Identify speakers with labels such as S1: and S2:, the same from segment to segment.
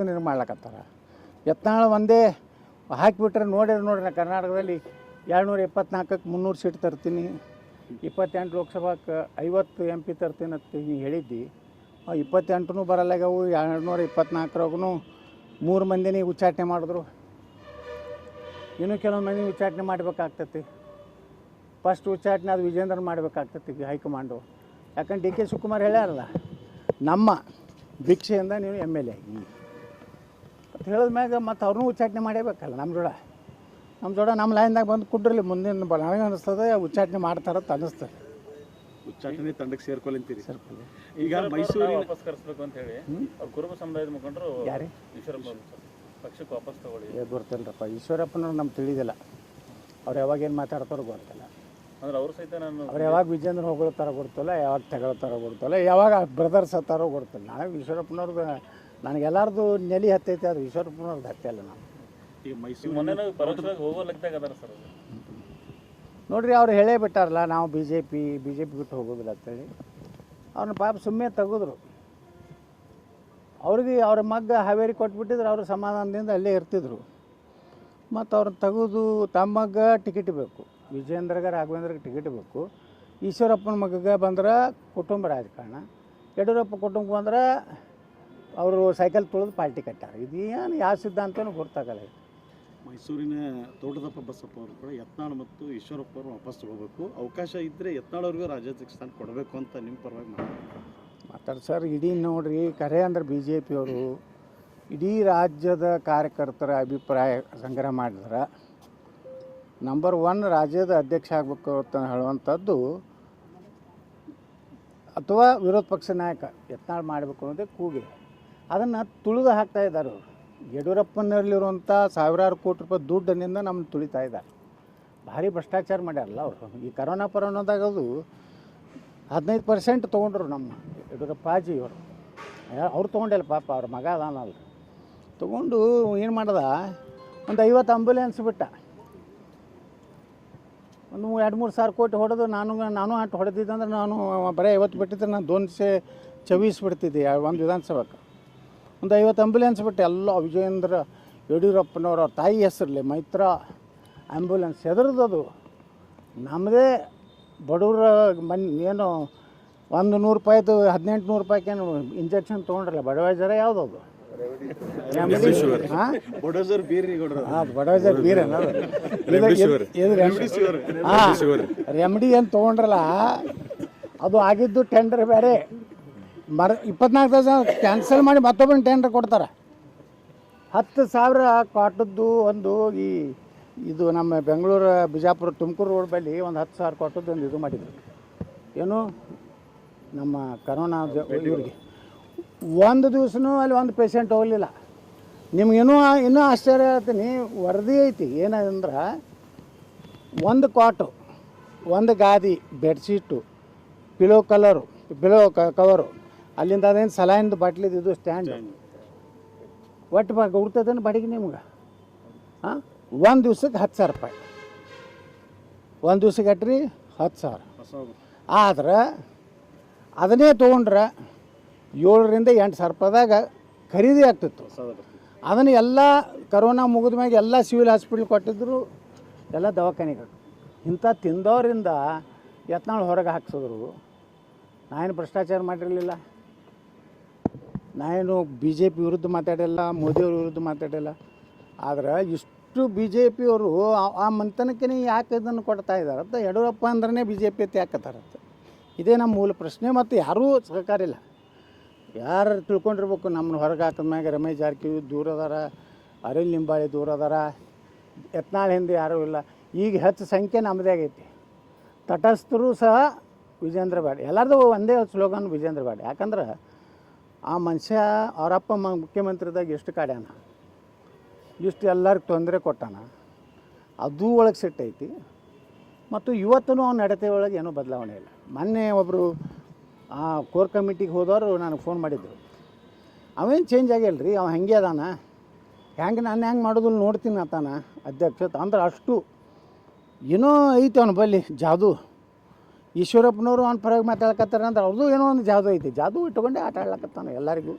S1: ನಿರ್ಮಾಣ ಮಾಡ್ಲಕತ್ತಾರ? ಯತ್ನಾಳ ಒಂದೇ ಹಾಕಿಬಿಟ್ರೆ ನೋಡಿರಿ ನೋಡ್ರಿ ನಾ ಕರ್ನಾಟಕದಲ್ಲಿ ಎರಡುನೂರ ಇಪ್ಪತ್ನಾಲ್ಕಕ್ಕೆ ಮುನ್ನೂರು ಸೀಟ್ ತರ್ತೀನಿ, ಇಪ್ಪತ್ತೆಂಟು ಲೋಕಸಭಾಕ್ಕೆ ಐವತ್ತು ಎಂ ಪಿ ತರ್ತೀನಿ ಅಂತ ನೀ ಹೇಳಿದ್ದಿ. ಇಪ್ಪತ್ತೆಂಟು ಬರಲ್ಲಾಗವು ಎರಡುನೂರ ಇಪ್ಪತ್ನಾಲ್ಕರಾಗೂ ಮೂರು ಮಂದಿನೇ ಉಚ್ಚಾಟನೆ ಮಾಡಿದ್ರು. ಇನ್ನೂ ಕೆಲವೊಂದು ಮಂದಿ ಉಚ್ಚಾಟನೆ ಮಾಡಬೇಕಾಗ್ತತಿ. ಫಸ್ಟ್ ಉಚ್ಚಾಟನೆ ಅದು ವಿಜೇಂದ್ರನ್ ಮಾಡಬೇಕಾಗ್ತತಿ ಹೈಕಮಾಂಡು. ಯಾಕಂದ್ರೆ ಡಿ ಕೆ ಶಿವಕುಮಾರ್ ಹೇಳ್ಯಾರಲ್ಲ, ನಮ್ಮ ಭಿಕ್ಷೆಯಿಂದ ನೀವು ಎಂ ಎಲ್ ಎ ಆಗಿ. ಅಂತ ಹೇಳಿದ ಮ್ಯಾಗ ಮತ್ತು ಅವ್ರನ್ನೂ ಉಚ್ಚಾಟನೆ ಮಾಡೇಬೇಕಲ್ಲ ನಮ್ಮ ಜೋಡ. ನಮ್ಮ ಜೋಡ ನಮ್ಮ ಲೈನ್ದಾಗ ಬಂದು ಕುಡ್ರಲಿ ಮುಂದಿನ ಬ ನನಗೆ ಅನಿಸ್ತದೆ ಉಚ್ಚಾಟನೆ ಮಾಡ್ತಾರಂತ ಅನ್ನಿಸ್ತದೆ
S2: ಉಚ್ಚಾಟನೆ ತಂಡಕ್ಕೆ ಸೇರ್ಕೊಲ್ಲಂತೀರಿ
S1: ಸೇರ್ಕೊಳ್ಳಿ
S2: ಈಗ ಮೈಸೂರು
S3: ವಾಪಸ್ ಕರೆಸ್ಬೇಕು ಅಂತ ಹೇಳಿ ಅವ್ರ ಕುರುಬ ಸಮುದಾಯದ ಮುಖಂಡರು
S1: ಯಾರೇ?
S3: ಈಶ್ವರಪ್ಪ ಪಕ್ಷಕ್ಕೆ ವಾಪಸ್ ತಗೊಳ್ಳಿ.
S1: ಏ ಗೊತ್ತಿಲ್ಲರಪ್ಪ ಈಶ್ವರಪ್ಪನವ್ರು ನಮ್ಗೆ ತಿಳಿದಿಲ್ಲ. ಅವ್ರು ಯಾವಾಗ ಏನು ಮಾತಾಡ್ತಾರೋ ಗೊತ್ತಿಲ್ಲ.
S3: ಅಂದ್ರೆ ಅವರು ಸಹಿತ ನಾನು
S1: ಅವ್ರು ಯಾವಾಗ ವಿಜೇಂದ್ರ ಹೊಗಳ್ತಾರ ಗೊತ್ತಿಲ್ಲ ಯಾವಾಗ ತಗೊಳ್ತಾರೋ ಗೊತ್ತಿಲ್ಲ ಯಾವಾಗ ಬ್ರದರ್ಸ್ ಹತ್ತಾರೋ ಗೊತ್ತಿಲ್ಲ. ನಾವು ಈಶ್ವರಪ್ಪನವ್ರದ್ದು ನನಗೆ ನೆಲೆ ನೆಲಿ ಹತ್ತೈತೆ ಅದು ಈಶ್ವರಪ್ಪನವ್ರದ್ದು ಹತ್ತಿಲ್ಲ ನಾನು.
S2: ಈಗ ಮೈಸೂರು
S3: ಮೊನ್ನೆ ನಾವು ಪರೋಕ್ಷವಾಗಿ ಹೋಗೋ ಲೆಕ್ಕದಾಗ ಅದಾರ ಸರ್ ಅದು.
S1: ನೋಡ್ರಿ ಅವ್ರು ಹೇಳೇ ಬಿಟ್ಟಾರಲ್ಲ ನಾವು B J P B J P ಬಿಟ್ಟು ಹೋಗೋದಿಲ್ಲ ಅಂತೇಳಿ. ಅವ್ರನ್ನ ಪಾಪ ಸುಮ್ಮನೆ ತೆಗೆದ್ರು. ಅವ್ರಿಗೆ ಅವ್ರ ಮಗ್ಗ ಹಾವೇರಿ ಕೊಟ್ಬಿಟ್ಟಿದ್ರೆ ಅವರು ಸಮಾಧಾನದಿಂದ ಅಲ್ಲೇ ಇರ್ತಿದ್ರು. ಮತ್ತು ಅವ್ರನ್ನ ತೆಗೆದು ತಮ್ಮ ಮಗ್ಗ ಟಿಕೆಟ್ ಬೇಕು. ವಿಜಯೇಂದ್ರಗ ರಾಘವೇಂದ್ರಗೆ ಟಿಕೆಟ್ ಬೇಕು. ಈಶ್ವರಪ್ಪನ ಮಗಗೆ ಬಂದ್ರೆ ಕುಟುಂಬ ರಾಜಕಾರಣ. ಯಡಿಯೂರಪ್ಪ ಕುಟುಂಬ ಬಂದ್ರೆ ಅವರು ಸೈಕಲ್ ತೊಳೆದು ಪಾರ್ಟಿ ಕಟ್ಟಾರ. ಇದು ಏನು ಯಾವ ಸಿದ್ಧಾಂತನೂ ಗೊತ್ತಾಗಲ್ಲ ಇದು.
S2: ಮೈಸೂರಿನ ತೋಟದಪ್ಪ ಬಸಪ್ಪ ಅವರು ಕೂಡ ಯತ್ನಾಳ್ ಮತ್ತು ಈಶ್ವರಪ್ಪ ಅವರು ವಾಪಸ್ ತಗೋಬೇಕು. ಅವಕಾಶ ಇದ್ದರೆ ಯತ್ನಾಳ್ ಅವ್ರಿಗೂ ರಾಜ್ಯಾಧ್ಯಕ್ಷ ಸ್ಥಾನ ಕೊಡಬೇಕು ಅಂತ ನಿಮ್ಮ ಪರವಾಗಿ
S1: ಮಾತಾಡಿ ಸರ್ ಇಡೀ ನೋಡ್ರಿ ಕರೆ ಅಂದ್ರೆ ಬಿ ಜೆ ಪಿಯವರು ಇಡೀ ರಾಜ್ಯದ ಕಾರ್ಯಕರ್ತರ ಅಭಿಪ್ರಾಯ ಸಂಗ್ರಹ ಮಾಡಿದ್ರೆ. ನಂಬರ್ ಒನ್ ರಾಜ್ಯದ ಅಧ್ಯಕ್ಷ ಆಗಬೇಕು ಅಂತ ಹೇಳುವಂಥದ್ದು ಅಥವಾ ವಿರೋಧ ಪಕ್ಷ ನಾಯಕ ಯತ್ನಾಳ್ ಮಾಡಬೇಕು ಅನ್ನೋದೇ ಕೂಗಿದೆ. ಅದನ್ನು ತುಳಿದು ಹಾಕ್ತಾ ಇದ್ದಾರೆ ಅವರು. ಯಡಿಯೂರಪ್ಪನಲ್ಲಿರುವಂಥ ಸಾವಿರಾರು ಕೋಟಿ ರೂಪಾಯಿ ದುಡ್ಡಿನಿಂದ ನಮ್ಮನ್ನು ತುಳಿತಾ ಇದ್ದಾರೆ. ಭಾರಿ ಭ್ರಷ್ಟಾಚಾರ ಮಾಡ್ಯಾರಲ್ಲ ಅವರು. ಈ ಕರೋನಾ ಪರೋನಾದಾಗ ಅದು ಹದಿನೈದು ಪರ್ಸೆಂಟ್ ತೊಗೊಂಡ್ರು ನಮ್ಮ ಯಡಿಯೂರಪ್ಪಾಜಿ ಅವರು ಅವ್ರು ತೊಗೊಂಡಿಲ್ಲ ಪಾಪ, ಅವ್ರ ಮಗ ಅದಾನಲ್ಲ. ತೊಗೊಂಡು ಏನು ಮಾಡ್ದ? ಒಂದು ಐವತ್ತು ಆಂಬುಲೆನ್ಸ್ ಬಿಟ್ಟ. ಒಂದು ಎರಡು ಮೂರು ಸಾವಿರ ಕೋಟಿ ಹೊಡೆದು ನಾನು ನಾನು ಅಷ್ಟು ಹೊಡೆದಿದ್ದೆ ಅಂದ್ರೆ ನಾನು ಬರೀ ಐವತ್ತು ಬಿಟ್ಟಿದ್ರೆ ನಾನು ದೋನ್ಸೆ ಚವೀಸ್ ಬಿಡ್ತಿದ್ದೆ ಒಂದು ವಿಧಾನಸಭೆಗೆ ಒಂದು ಐವತ್ತು ಆ್ಯಂಬುಲೆನ್ಸ್ ಬಿಟ್ಟು ಎಲ್ಲ ವಿಜಯೇಂದ್ರ ಯಡಿಯೂರಪ್ಪನವರ ಅವ್ರ ತಾಯಿ ಹೆಸರಲ್ಲಿ ಮೈತ್ರ ಆ್ಯಂಬುಲೆನ್ಸ್ ಹೆದರದದು. ನಮ್ಮದೇ ಬಡವರ ಮನ್ ಏನು ಒಂದು ನೂರು ರೂಪಾಯಿದು ಹದಿನೆಂಟು ನೂರು ರೂಪಾಯಿಗೇನು ಇಂಜೆಕ್ಷನ್ ತೊಗೊಂಡ್ರಲ್ಲ ಬಡವೈಜರ ಯಾವುದದು?
S2: ಬಡೋಜರ್ ಬೀರಿ
S1: ಹಾಂ ರೆಮಿಡಿ ಏನು ತೊಗೊಂಡ್ರಲ್ಲ ಅದು ಆಗಿದ್ದು ಟೆಂಡರ್ ಬೇರೆ. ಮರ ಇಪ್ಪತ್ನಾಲ್ಕು ತಾಸು ಕ್ಯಾನ್ಸಲ್ ಮಾಡಿ ಮತ್ತೊಬ್ಬನ ಟೆಂಡರ್ ಕೊಡ್ತಾರೆ. ಹತ್ತು ಸಾವಿರ ಕಾಟದ್ದು ಒಂದು ಈ ಇದು ನಮ್ಮ ಬೆಂಗಳೂರು ಬಿಜಾಪುರ ತುಮಕೂರು ರೋಡ್ ಬಳಿ ಒಂದು ಹತ್ತು ಸಾವಿರ ಕಾಟದ್ದು ಒಂದು ಇದು ಮಾಡಿದ್ರು. ಏನು? ನಮ್ಮ ಕರೋನಾ ಇವರಿಗೆ ಇವ್ರಿಗೆ. ಒಂದು ದಿವ್ಸನೂ ಅಲ್ಲಿ ಒಂದು ಪೇಷಂಟ್ ಹೋಗಲಿಲ್ಲ. ನಿಮ್ಗೇನೂ ಇನ್ನೂ ಆಶ್ಚರ್ಯ ಹೇಳ್ತೀನಿ ವರದಿ ಐತಿ ಏನಂದ್ರೆ ಒಂದು ಕಾಟು ಒಂದು ಗಾದಿ bedsheet pillow colour pillow cover ಅಲ್ಲಿಂದ ಅದೇನು ಸಲಹಿಂದ ಬಾಟ್ಲಿದ್ದು ಇದು ಸ್ಟ್ಯಾಂಡ್ ಒಟ್ಟು ಬಾ, ಉಡ್ತದೇನು ಬಾಡಿಗೆ ನಿಮ್ಗೆ? ಹಾಂ ಒಂದು ದಿವ್ಸಕ್ಕೆ ಹತ್ತು ಸಾವಿರ ರೂಪಾಯಿ. ಒಂದು ದಿವ್ಸಕ್ಕೆ ಅಟ್ರಿ ಹತ್ತು ಸಾವಿರ. ಆದ್ರೆ ಅದನ್ನೇ ತೊಗೊಂಡ್ರೆ ಏಳರಿಂದ ಎಂಟು ಸಾವಿರ ರೂಪಾಯಿದಾಗ ಖರೀದಿ ಆಗ್ತಿತ್ತು. ಅದನ್ನು ಎಲ್ಲ ಕರೋನಾ ಮುಗಿದ ಮ್ಯಾಗ ಎಲ್ಲ ಸಿವಿಲ್ ಹಾಸ್ಪಿಟ್ಲ್ ಕೊಟ್ಟಿದ್ರು, ಎಲ್ಲ ದವಾಖಾನೆಗಳು. ಇಂಥ ತಿಂದವರಿಂದ ಯತ್ನಾಳ್ ಹೊರಗೆ ಹಾಕ್ಸಿದ್ರು. ನಾನು ಭ್ರಷ್ಟಾಚಾರ ಮಾಡಿರಲಿಲ್ಲ. ನಾನೇನು ಬಿ ಜೆ ಪಿ ವಿರುದ್ಧ ಮಾತಾಡಿಲ್ಲ, ಮೋದಿಯವ್ರ ವಿರುದ್ಧ ಮಾತಾಡಿಲ್ಲ. ಆದ್ರೆ ಇಷ್ಟು ಬಿ ಜೆ ಪಿಯವರು ಆ ಮಂತನಕ್ಕೆ ಯಾಕೆ ಇದನ್ನು ಕೊಡ್ತಾ ಇದ್ದಾರೆ ಅಂತ ಯಡಿಯೂರಪ್ಪ ಅಂದ್ರೆ ಬಿ ಜೆ ಪಿ ಅಂತ. ಯಾಕತ್ತಾರಂತ ಇದೇ ನಮ್ಮ ಮೂಲ ಪ್ರಶ್ನೆ ಮತ್ತು ಯಾರೂ ಸಹಕಾರ ಇಲ್ಲ. ಯಾರು ತಿಳ್ಕೊಂಡಿರ್ಬೇಕು, ನಮ್ಮನ್ನು ಹೊರಗೆ ಹಾಕಿದ ಮ್ಯಾಗ ರಮೇಶ್ ಜಾರಕಿಹೊಳಿ ದೂರ ಅದಾರ, ಅರಿಲ್ ನಿಂಬಾಳಿ ದೂರ ಅದಾರ, ಯತ್ನಾಳ್ ಹಿಂದೆ ಯಾರೂ ಇಲ್ಲ. ಈಗ ಹೆಚ್ಚು ಸಂಖ್ಯೆ ನಮ್ಮದೇ ಆಗೈತಿ. ತಟಸ್ಥರು ಸಹ ವಿಜೇಂದ್ರ ಬ್ಯಾಡ ಎಲ್ಲರದು ಒಂದೇ ಸ್ಲೋಗನ್ ವಿಜೇಂದ್ರ ಬ್ಯಾಡ ಯಾಕಂದ್ರೆ ಆ ಮನುಷ್ಯ ಅವರಪ್ಪ ಮ ಮುಖ್ಯಮಂತ್ರಿದಾಗ ಎಷ್ಟು ಕಾಡ್ಯಾನ ಇಷ್ಟು ಎಲ್ಲರಿಗೆ ತೊಂದರೆ ಕೊಟ್ಟಾನ? ಅದು ಒಳಗೆ ಸಿಟ್ಟೈತಿ. ಮತ್ತು ಇವತ್ತೂ ಅವ್ನ ನಡತೆ ಒಳಗೆ ಏನೂ ಬದಲಾವಣೆ ಇಲ್ಲ. ಮೊನ್ನೆ ಒಬ್ಬರು ಆ, ಕೋರ್ ಕಮಿಟಿಗೆ ಹೋದವರು ನನಗೆ ಫೋನ್ ಮಾಡಿದ್ರು. ಅವೇನು ಚೇಂಜ್ ಆಗಿಲ್ಲ ರೀ ಅವ ಹೆಂಗೆ ಅದಾನ? ಹೆಂಗೆ ನಾನು ಹೆಂಗೆ ಮಾಡೋದಿಲ್ಲ ನೋಡ್ತೀನಿ ಆತಾನ ಅಧ್ಯಕ್ಷ. ಅಂದ್ರೆ ಅಷ್ಟು ಏನೋ ಐತೆ ಅವನು ಬಲ್ಲಿ, ಜಾದು. ಈಶ್ವರಪ್ಪನವರು ಅವ್ನ ಪರವಾಗಿ ಮಾತಾಡ್ಕತ್ತಾರೆ ಅಂದ್ರೆ ಅವ್ರದ್ದು ಏನೋ ಒಂದು ಜಾದು ಐತಿ. ಜಾದು ಇಟ್ಕೊಂಡೆ ಆಟ ಆಡ್ಲಕತ್ತಾನ ಎಲ್ಲರಿಗೂ.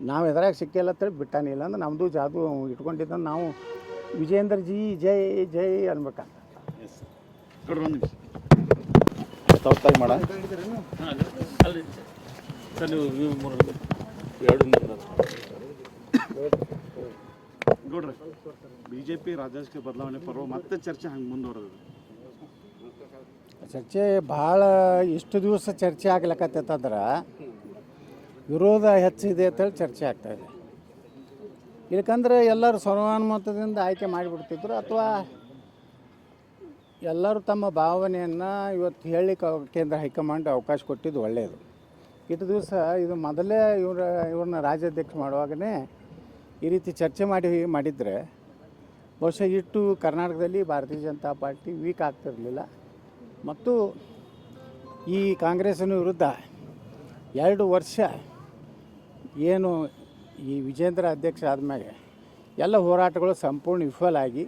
S1: ನಾವು ಎದ್ರಾಗ ಸಿಕ್ಕಿಲ್ಲ ಅಂತೇಳಿ ಬಿಟ್ಟಾನೆ ಇಲ್ಲ ಅಂದ್ರೆ ನಮ್ಮದು ಜಾದು ಇಟ್ಕೊಂಡಿದ್ದ ನಾವು ವಿಜೇಂದ್ರ ಜಿ ಜೈ ಜೈ ಅನ್ಬೇಕಂತ
S2: ಮಾಡ. ನೋಡ್ರಿ ಬಿ ಜೆ ಪಿ ರಾಜಕೀಯ ಬದಲಾವಣೆ ಪರ್ವ ಮತ್ತೆ ಚರ್ಚೆ ಹಂಗೆ ಮುಂದುವರೆದ
S1: ಚರ್ಚೆ ಭಾಳ ಇಷ್ಟು ದಿವಸ ಚರ್ಚೆ ಆಗ್ಲಕತ್ತಂದ್ರೆ ವಿರೋಧ ಹೆಚ್ಚಿದೆ ಅಂತೇಳಿ ಚರ್ಚೆ ಆಗ್ತಾಯಿದೆ ಇಲ್ಕಂದ್ರೆ ಎಲ್ಲರೂ ಸರ್ವಾನುಮತದಿಂದ ಆಯ್ಕೆ ಮಾಡಿಬಿಡ್ತಿದ್ರು ಅಥವಾ ಎಲ್ಲರೂ ತಮ್ಮ ಭಾವನೆಯನ್ನು ಇವತ್ತು ಹೇಳಲಿಕ್ಕೆ ಕೇಂದ್ರ ಹೈಕಮಾಂಡ್ ಅವಕಾಶ ಕೊಟ್ಟಿದ್ದು ಒಳ್ಳೆಯದು ಇಷ್ಟು ದಿವಸ ಇದು ಮೊದಲೇ ಇವರ, ಇವ್ರನ್ನ ರಾಜ್ಯಾಧ್ಯಕ್ಷ ಮಾಡುವಾಗಲೇ ಈ ರೀತಿ ಚರ್ಚೆ ಮಾಡಿ ಮಾಡಿದರೆ ಬಹುಶಃ ಇಟ್ಟು ಕರ್ನಾಟಕದಲ್ಲಿ ಭಾರತೀಯ ಜನತಾ ಪಾರ್ಟಿ ವೀಕ್ ಆಗ್ತಿರಲಿಲ್ಲ. ಮತ್ತು ಈ ಕಾಂಗ್ರೆಸ್ಸಿನ ವಿರುದ್ಧ ಎರಡು ವರ್ಷ ಏನು ಈ ವಿಜೇಂದ್ರ ಅಧ್ಯಕ್ಷ ಆದಮೇಲೆ ಎಲ್ಲ ಹೋರಾಟಗಳು ಸಂಪೂರ್ಣ ವಿಫಲ ಆಗಿ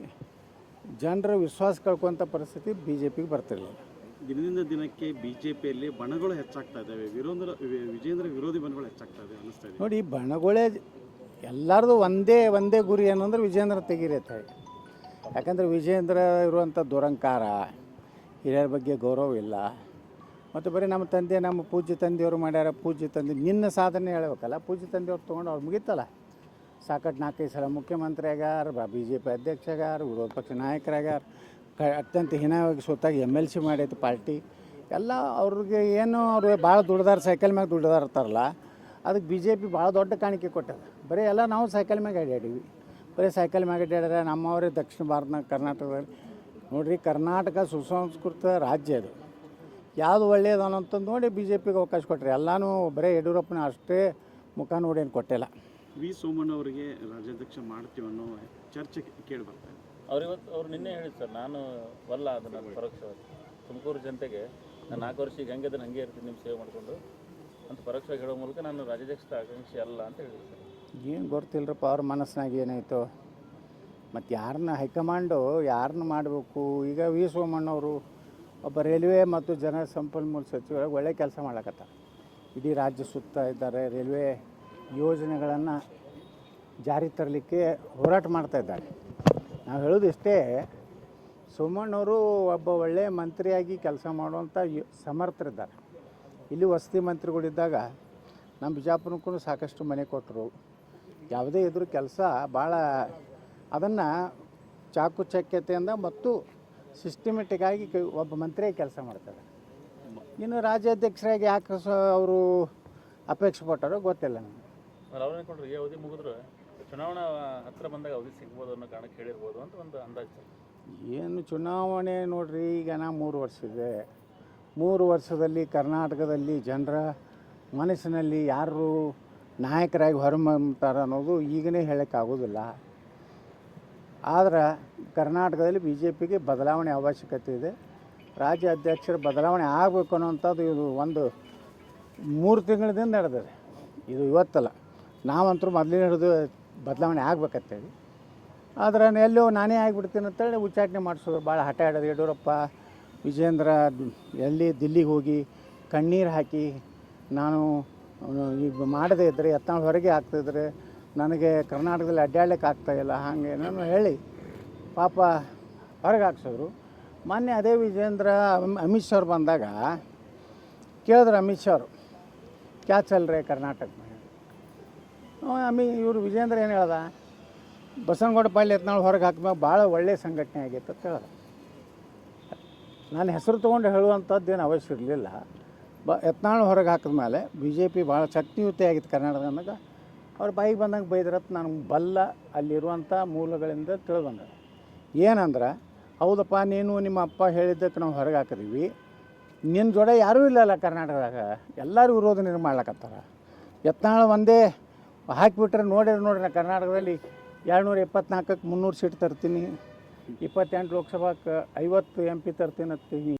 S1: ಜನರ ವಿಶ್ವಾಸ ಕಳ್ಕೊಂಥ ಪರಿಸ್ಥಿತಿ ಬಿ ಜೆ ಪಿಗೆ ಬರ್ತಿರಲಿಲ್ಲ.
S2: ದಿನದಿಂದ ದಿನಕ್ಕೆ ಬಿ ಜೆ ಪಿಯಲ್ಲಿ ಬಣಗಳು ಹೆಚ್ಚಾಗ್ತಾ ಇದ್ದಾವೆ. ವಿರೋಧ ವಿಜೇಂದ್ರ ವಿರೋಧಿ ಬಣಗಳು ಹೆಚ್ಚಾಗ್ತಾ ಇದೆ ಅನಿಸ್ತಾ ಇದೆ.
S1: ನೋಡಿ ಬಣಗಳೇ ಎಲ್ಲರದು ಒಂದೇ ಒಂದೇ ಗುರಿ ಏನಂದ್ರೆ ವಿಜೇಂದ್ರ ತೆಗೀರತ್ತೆ ಯಾಕಂದರೆ ವಿಜೇಂದ್ರ ಇರುವಂಥ ದುರಂಕಾರ ಹಿರಿಯರ ಬಗ್ಗೆ ಗೌರವ ಇಲ್ಲ. ಮತ್ತು ಬರೀ ನಮ್ಮ ತಂದೆ, ನಮ್ಮ ಪೂಜ್ಯ ತಂದೆಯವರು ಮಾಡ್ಯಾರ, ಪೂಜ್ಯ ತಂದೆ ನಿನ್ನ ಸಾಧನೆ ಹೇಳ್ಬೇಕಲ್ಲ, ಪೂಜ್ಯ ತಂದೆಯವ್ರು ತೊಗೊಂಡು ಅವ್ರು ಮುಗೀತಲ್ಲ. ಸಾಕಷ್ಟು ನಾಲ್ಕೈದು ಸಲ ಮುಖ್ಯಮಂತ್ರಿ ಆಗ್ಯಾರ, ಬಿ ಜೆ ಪಿ ಅಧ್ಯಕ್ಷ ಆಗ್ಯಾರ, ವಿರೋಧ ಪಕ್ಷ ನಾಯಕರಾಗ್ಯಾರ ಕ ಅತ್ಯಂತ ಹೀನವಾಗಿ ಸ್ವತ್ತಾಗಿ ಎಂ ಎಲ್ ಸಿ ಮಾಡೈತೆ ಪಾರ್ಟಿ. ಎಲ್ಲ ಅವ್ರಿಗೆ ಏನು ಅವರು ಭಾಳ ದುಡ್ದಾರ, ಸೈಕಲ್ ಮ್ಯಾಗ ದುಡ್ದಾರ ಇರ್ತಾರಲ್ಲ, ಅದಕ್ಕೆ ಬಿ ಜೆ ಪಿ ಭಾಳ ದೊಡ್ಡ ಕಾಣಿಕೆ ಕೊಟ್ಟದ. ಬರೀ ಎಲ್ಲ ನಾವು ಸೈಕಲ್ ಮ್ಯಾಗೆ ಅಡ್ಡಾಡೀವಿ ಬರೀ ಸೈಕಲ್ ಮ್ಯಾಗ ಅಡ್ಡಾಡ್ಯಾರ ನಮ್ಮವರೇ ದಕ್ಷಿಣ ಭಾರತ ಕರ್ನಾಟಕದಲ್ಲಿ ನೋಡ್ರಿ ಕರ್ನಾಟಕ ಸುಸಂಸ್ಕೃತ ರಾಜ್ಯ ಅದು. ಯಾವುದು ಒಳ್ಳೆಯದು ಅನ್ನೋಂಥದ್ದು ನೋಡಿ ಬಿ ಜೆ ಪಿಗೆ ಅವಕಾಶ ಕೊಟ್ಟರೆ ಎಲ್ಲನೂ ಬರೇ ಯಡಿಯೂರಪ್ಪನ ಅಷ್ಟೇ ಮುಖ ನೋಡಿ ಏನು ಕೊಟ್ಟಿಲ್ಲ.
S2: ವಿ ಸೋಮಣ್ಣ ಅವರಿಗೆ ರಾಜ್ಯಾಧ್ಯಕ್ಷ ಮಾಡ್ತೀವಿ ಅನ್ನೋ ಚರ್ಚೆ ಕೇಳಿ ಬರ್ತಾ ಅವರು
S3: ಅವ್ರು ಇವತ್ತು ಅವ್ರು ನಿನ್ನೆ ಹೇಳಿದ್ದು ಸರ್ ನಾನು ಬಲ್ಲ ಅದು ನನ್ನ ಪರೋಕ್ಷವಾಗಿ ತುಮಕೂರು ಜನತೆಗೆ ನಾನು ನಾಲ್ಕು ವರ್ಷ ಈಗ ಹಂಗೆ ಅದನ್ನು ಹಂಗೆ ಇರ್ತೀನಿ ನಿಮ್ಮ ಸೇವೆ ಮಾಡಿಕೊಂಡು. ಅಂತ ಪರೋಕ್ಷವಾಗಿ ಹೇಳೋ ಮೂಲಕ ನಾನು ರಾಜ್ಯಾಧ್ಯಕ್ಷ ಆಕಾಂಕ್ಷಿ ಅಲ್ಲ ಅಂತ ಹೇಳಿದ್ರು ಸರ್.
S1: ಏನು ಗೊತ್ತಿಲ್ಲರಪ್ಪ ಅವ್ರ ಮನಸ್ಸಿನಾಗ ಏನಾಯಿತು? ಮತ್ತು ಯಾರನ್ನ ಹೈಕಮಾಂಡು ಯಾರನ್ನ ಮಾಡಬೇಕು? ಈಗ ವಿ ಸೋಮಣ್ಣವರು ಒಬ್ಬ ರೈಲ್ವೆ ಮತ್ತು ಜನ ಸಂಪನ್ಮೂಲ ಸಚಿವರಾಗಿ ಒಳ್ಳೆ ಕೆಲಸ ಮಾಡ್ಲಕತ್ತಾರೆ ಇಡೀ ರಾಜ್ಯ ಸುತ್ತ ಇದ್ದಾರೆ, ರೈಲ್ವೆ ಯೋಜನೆಗಳನ್ನು ಜಾರಿ ತರಲಿಕ್ಕೆ ಹೋರಾಟ ಮಾಡ್ತಾ ಇದ್ದಾರೆ. ನಾವು ಹೇಳೋದು ಇಷ್ಟೇ, ಸೋಮಣ್ಣವರು ಒಬ್ಬ ಒಳ್ಳೆಯ ಮಂತ್ರಿಯಾಗಿ ಕೆಲಸ ಮಾಡುವಂಥ ಸಮರ್ಥರಿದ್ದಾರೆ. ಇಲ್ಲಿ ವಸತಿ ಮಂತ್ರಿಗಳಿದ್ದಾಗ ನಮ್ಮ ಬಿಜಾಪುರಕ್ಕೂ ಸಾಕಷ್ಟು ಮನೆ ಕೊಟ್ಟರು ಯಾವುದೇ ಇದ್ರೂ ಕೆಲಸ ಭಾಳ ಅದನ್ನು ಚಾಕುಚಕ್ಯತೆಯಿಂದ ಮತ್ತು ಸಿಸ್ಟಮೆಟಿಕ್ ಆಗಿ ಒಬ್ಬ ಮಂತ್ರಿ ಕೆಲಸ ಮಾಡ್ತಾರೆ. ಇನ್ನು ರಾಜ್ಯಾಧ್ಯಕ್ಷರಾಗಿ ಯಾಕೆ ಸಹ ಅವರು ಅಪೇಕ್ಷೆ ಪಟ್ಟರೋ ಗೊತ್ತಿಲ್ಲ ನನಗೆ
S3: ಅವ್ರು ಅವ್ರು ಈ ಅವಧಿ ಮುಗಿದ್ರು ಚುನಾವಣಾ ಹತ್ರ ಬಂದಾಗ ಅವಧಿ ಸಿಗ್ಬೋದು ಅನ್ನೋ ಕಾರಣಕ್ಕೆ ಹೇಳಿರ್ಬೋದು ಅಂತ ಒಂದು ಅಂದಾಜು
S1: ಏನು ಚುನಾವಣೆ ನೋಡ್ರಿ ಈಗ ನಾ ಮೂರು ವರ್ಷ ಇದೆ. ಮೂರು ವರ್ಷದಲ್ಲಿ ಕರ್ನಾಟಕದಲ್ಲಿ ಜನರ ಮನಸ್ಸಿನಲ್ಲಿ ಯಾರು ನಾಯಕರಾಗಿ ಹೊರಮಂತಾರೆ ಅನ್ನೋದು ಈಗನೇ ಹೇಳೋಕ್ಕಾಗೋದಿಲ್ಲ. ಆದ್ರೆ ಕರ್ನಾಟಕದಲ್ಲಿ ಬಿ ಜೆ ಪಿಗೆ ಬದಲಾವಣೆ ಅವಶ್ಯಕತೆ ಇದೆ. ರಾಜ್ಯ ಅಧ್ಯಕ್ಷರ ಬದಲಾವಣೆ ಆಗಬೇಕು ಅನ್ನೋಂಥದ್ದು ಇದು ಒಂದು ಮೂರು ತಿಂಗಳಿಂದ ನಡೆದಿದೆ. ಇದು ಇವತ್ತಲ್ಲ. ನಾವಂತರೂ ಮೊದಲಿನ ಹಿಡಿದು ಬದಲಾವಣೆ ಆಗ್ಬೇಕಂತೇಳಿ. ಆದರೆ ಎಲ್ಲೋ ನಾನೇ ಆಗಿಬಿಡ್ತೀನಿ ಅಂತೇಳಿ ಉಚ್ಚಾಟನೆ ಮಾಡಿಸೋದು ಭಾಳ ಹಠ ಆಡೋದು. ಯಡಿಯೂರಪ್ಪ ವಿಜೇಂದ್ರ ಎಲ್ಲಿ ದಿಲ್ಲಿಗೆ ಹೋಗಿ ಕಣ್ಣೀರು ಹಾಕಿ ನಾನು ಈಗ ಮಾಡದೇ ಇದ್ದರೆ ಎತ್ತ ಹೊರಗೆ ಆಗ್ತಿದ್ರೆ ನನಗೆ ಕರ್ನಾಟಕದಲ್ಲಿ ಅಡ್ಡಾಡ್ಲಿಕ್ಕೆ ಆಗ್ತಾಯಿಲ್ಲ ಹಾಗೆ ನಾನು ಹೇಳಿ ಪಾಪ ಹೊರಗೆ ಹಾಕ್ಸಿದ್ರು ಮೊನ್ನೆ ಅದೇ ವಿಜೇಂದ್ರ ಅಮ್- ಅಮಿತ್ ಶಾ ಬಂದಾಗ ಕೇಳಿದ್ರು ಅಮಿತ್ ಶಾ ಅವರು, ಕ್ಯಾ ಚಲ್ ರೇ ಕರ್ನಾಟಕ ಅಮಿ, ಇವರು ವಿಜೇಂದ್ರ ಏನು ಹೇಳ್ದ? ಬಸವನಗೌಡ ಪಾಳ್ಯ ಎತ್ನಾಳು ಹೊರಗೆ ಹಾಕಿದಾಗ ಭಾಳ ಒಳ್ಳೆಯ ಸಂಘಟನೆ ಆಗೈತೆ ಅಂತ ಹೇಳ್ದ. ನಾನು ಹೆಸರು ತೊಗೊಂಡು ಹೇಳುವಂಥದ್ದು ಏನು ಅವಶ್ಯ ಇರಲಿಲ್ಲ. ಬ ಯತ್ನಾಳು ಹೊರಗೆ ಹಾಕಿದ ಮೇಲೆ ಬಿ ಜೆ ಪಿ ಭಾಳ ಶಕ್ತಿಯುತ ಆಗಿತ್ತು ಕರ್ನಾಟಕದಾಗ ಅವ್ರ ಬಾಯಿಗೆ ಬಂದಂಗೆ ಬೈದ್ರತ್ ನಾನು ಬಲ್ಲ ಅಲ್ಲಿರುವಂಥ ಮೂಲಗಳಿಂದ ತಿಳ್ಕೊಂಡ ಏನಂದ್ರೆ, ಹೌದಪ್ಪ, ನೀನು ನಿಮ್ಮ ಅಪ್ಪ ಹೇಳಿದ್ದಕ್ಕೆ ನಾವು ಹೊರಗೆ ಹಾಕಿದೀವಿ. ನಿನ್ನ ಜೋಡ ಯಾರೂ ಇಲ್ಲಲ್ಲ ಕರ್ನಾಟಕದಾಗ. ಎಲ್ಲರೂ ವಿರೋಧ ನಿರ್ಮಾಣ ಮಾಡ್ಲಕತ್ತಾರ. ಯತ್ನಾಳ ಒಂದೇ ಹಾಕಿಬಿಟ್ರೆ ನೋಡಿರಿ ನೋಡ್ರಿ ಕರ್ನಾಟಕದಲ್ಲಿ ಎರಡುನೂರ ಎಪ್ಪತ್ನಾಲ್ಕಕ್ಕೆ ಮುನ್ನೂರು ಸೀಟ್ ತರ್ತೀನಿ, ಇಪ್ಪತ್ತೆಂಟು ಲೋಕಸಭಾಕ್ಕೆ ಐವತ್ತು ಎಂ ಪಿ ತರ್ತೀನಿ ಅಂತೀನಿ